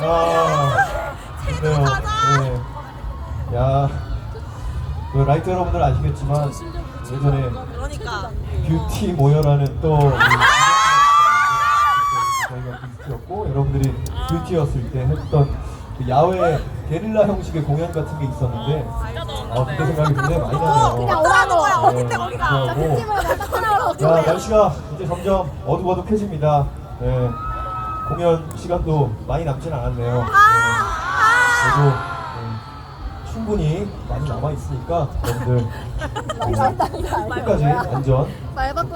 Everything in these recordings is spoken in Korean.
아, 그래요. 네. 야, 그 라이트 여러분들 아시겠지만 예전에 그러니까 뷰티 모여라는 또 우리 저희가 뷰티였고 여러분들이 뷰티였을 때 했던 그 야외 게릴라 형식의 공연 같은 게 있었는데 아 그때 생각이 굉장히 많이 나네요. 그냥 오라는 거야 네, 어딘데 거기가 그거하고 팀을 갖다 끊으러 자, 날씨가 이제 점점 어둑어둑해집니다. 네, 공연 시간도 많이 남진 않았네요. 네, 그래도 네, 충분히 많이 남아 있으니까 여러분들 네, 끝까지 안전.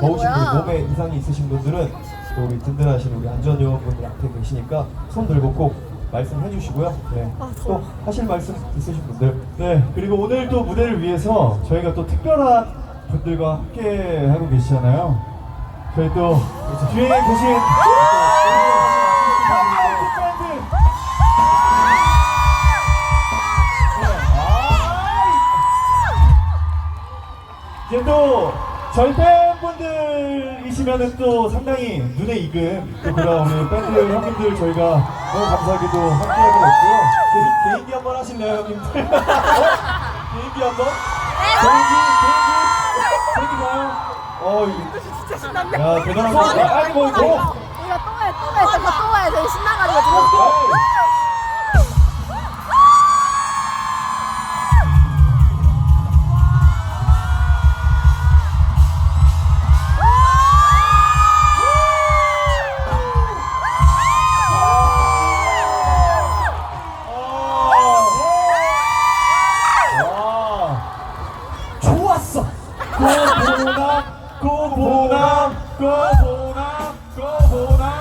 더우신 분, 몸에 이상이 있으신 분들은 또 우리 든든하신 우리 안전 요원분들 앞에 계시니까 손 들고 꼭 말씀해 주시고요. 네. 또 하실 말씀 있으신 분들. 네. 그리고 오늘 또 무대를 위해서 저희가 또 특별한 분들과 함께 하고 계시잖아요. 저희 또 뒤에 계신 이제 또 저희 팬분들이시면은 또 상당히 눈에 익은 또 우리 밴드 형님들 저희가 너무 감사하게도 함께하게 됐고요. 개, 개인기 한번 하실래요, 형님들? 개인기 한번? 개인기, 개인기, 개인기 가요. 어, 이- 야 대단한 거. 아니 뭐 이거. 우리가 또해 또해 잠깐 또해 저희 신나가지고 지금 보나 고보나 고보나.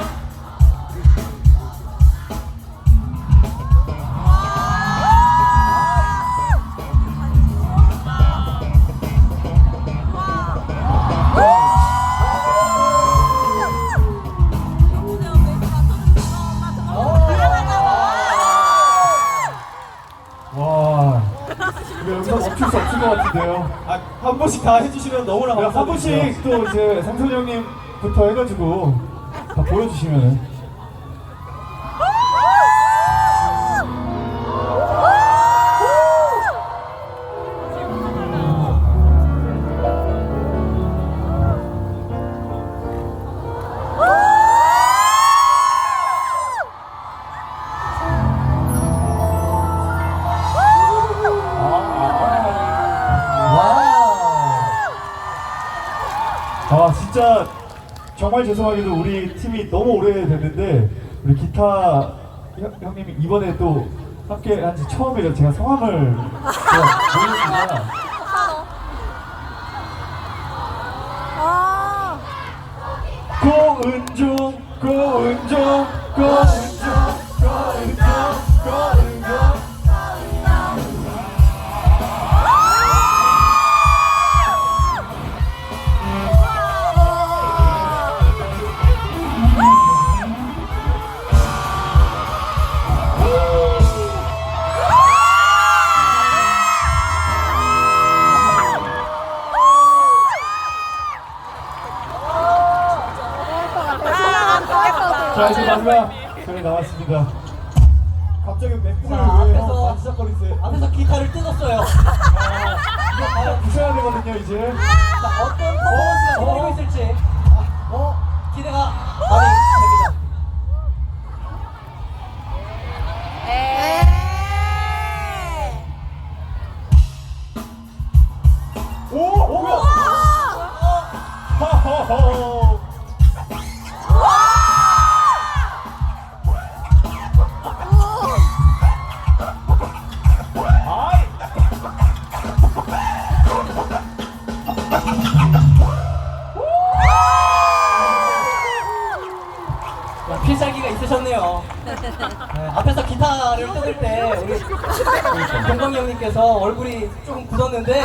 와. 이거 영상 멈출 수 없을 것 같은데요. 아, 한 번씩 다 해주시면 너무나 감사드립니다. 한 번씩 또 이제 상선 형님부터 해가지고 다 보여주시면은. 아 진짜 정말 죄송하게도 우리 팀이 너무 오래됐는데 우리 기타 형, 형님이 이번에 또 함께 한지 처음이라 제가 성함을 모르겠습니다. 아 고은종 고은종 고은종 자 이제 마지막 저희 나왔습니다. 갑자기 자, 왜 앞에서- 만지작거리세요? 앞에서 기타를 뜯었어요. 이거 바로 부셔야 되거든요 이제. 자, 어떤 퍼포먼스가 기다리고 있을지 어, 기대가 많이 됩니다. 오! 오! 뭐야? 하 야, 필살기가 있으셨네요. 네, 앞에서 기타를 뜯을 때 우리 동광이 형님께서 얼굴이 조금 굳었는데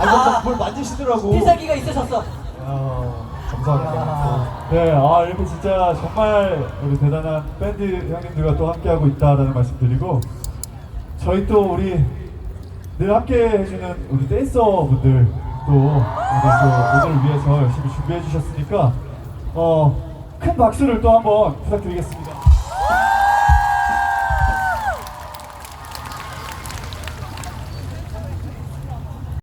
아, 아, 뭘 만지시더라고. 필살기가 있으셨어. 아, 감사합니다. 네, 아 이렇게 진짜 정말 우리 대단한 밴드 형님들과 또 함께하고 있다라는 말씀 드리고 저희 또 우리 늘 함께 해주는 우리 댄서 분들 또 오늘 또 위해서 열심히 준비해 주셨으니까 어, 큰 박수를 또 한번 부탁드리겠습니다.